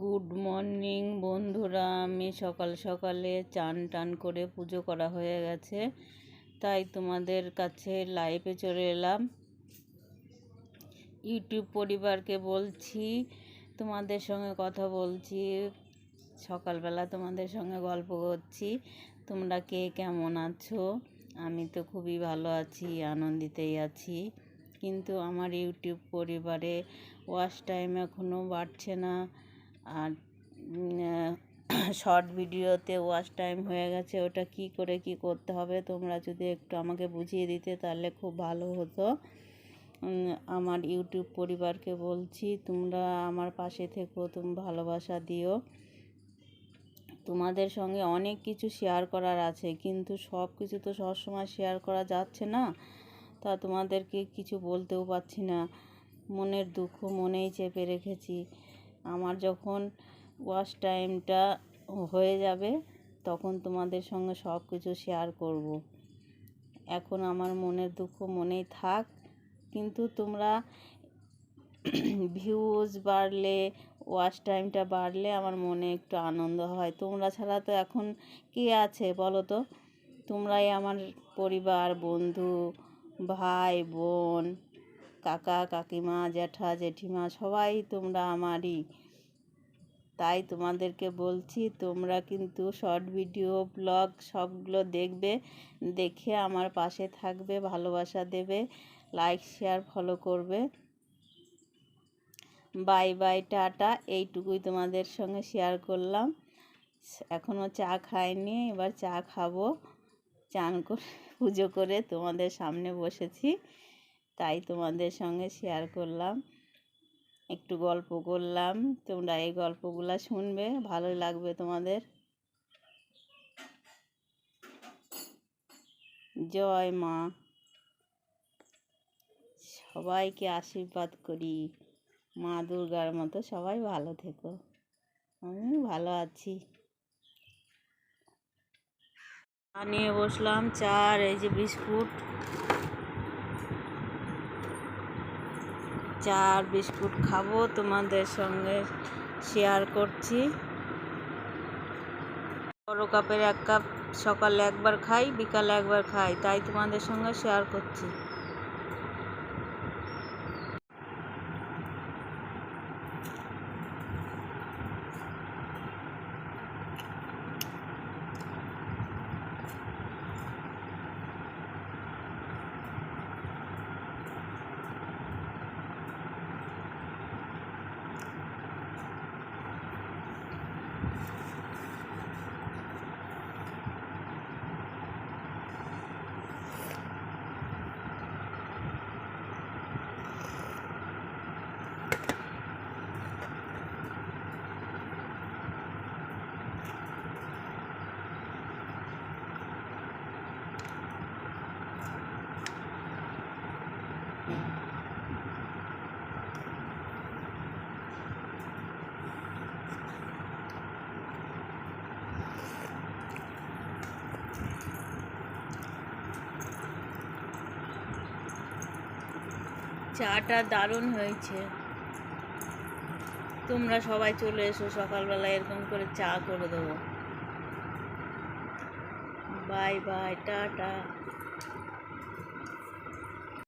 Good morning বন্ধুরা। আমি সকাল সকালে চান টান করে পুজো করা হয়ে গেছে। তাই তোমাদের কাছে লাইভে চলে এলাম। ইউটিউব পরিবারকে বলছি, তোমাদের সঙ্গে কথা বলছি, সকালবেলা তোমাদের সঙ্গে গল্প করছি। তোমরা কে কেমন আছো? আমি তো খুবই ভালো আছি, আনন্দিতেই আছি। কিন্তু আমার ইউটিউব পরিবারে ওয়াশ টাইম এখনও বাড়ছে না। আর শর্ট ভিডিওতে ওয়াচ টাইম হয়ে গেছে, ওটা কি করে কি করতে হবে তোমরা যদি একটু আমাকে বুঝিয়ে দিতে তাহলে খুব ভালো হতো। আমার ইউটিউব পরিবারকে বলছি, তোমরা আমার পাশে থেকো, তুমি ভালোবাসা দিও। তোমাদের সঙ্গে অনেক কিছু শেয়ার করার আছে, কিন্তু সব কিছু তো সবসময় শেয়ার করা যাচ্ছে না। তা তোমাদেরকে কিছু বলতেও পারছি না। মনের দুঃখ মনেই চেপে রেখেছি। আমার যখন ওয়াশ টাইমটা হয়ে যাবে, তখন তোমাদের সঙ্গে সব কিছু শেয়ার করব। এখন আমার মনের দুঃখ মনেই থাক, কিন্তু তোমরা ভিউজ বাড়লে ওয়াচ টাইমটা বাড়লে আমার মনে একটু আনন্দ হয় তোমরা ছাড়া তো এখন কে আছে বলো তো তোমরাই আমার পরিবার, বন্ধু, ভাই, বোন কাকা, কাকিমা, জ্যাঠা, জেঠিমা, সবাই তোমরা আমারই। তাই তোমাদেরকে বলছি, তোমরা কিন্তু শর্ট ভিডিও, ব্লগ সবগুলো দেখবে, দেখে আমার পাশে থাকবে, ভালোবাসা দেবে, লাইক, শেয়ার, ফলো করবে। বাই বাই, টাটা, এইটুকুই তোমাদের সঙ্গে শেয়ার করলাম। এখনও চা খাইনি, এবার চা খাব। চান করে, পুজো করে তোমাদের সামনে বসেছি। তাই তোমাদের সঙ্গে শেয়ার করলাম। একটু গল্প করলাম। তোমরা এই গল্পগুলো শুনবে, ভালোই লাগবে তোমাদের। জয় মা। সবাইকে আশীর্বাদ করি। মা দুর্গার মতো সবাই ভালো থেকো। আমি ভালো আছি। নিয়ে বসলাম। চার এই যে বিস্কুট। চার বিস্কুট খাব তোমাদের সঙ্গে শেয়ার করছি। বড় কাপের এক কাপ সকালে একবার খাই, বিকালে একবার খাই, তাই তোমাদের সঙ্গে শেয়ার করছি। চাটা দারুণ হয়েছে। তোমরা সবাই চলে এসো সকালবেলা এরকম করে চা করে দেবো। Bye bye, tata.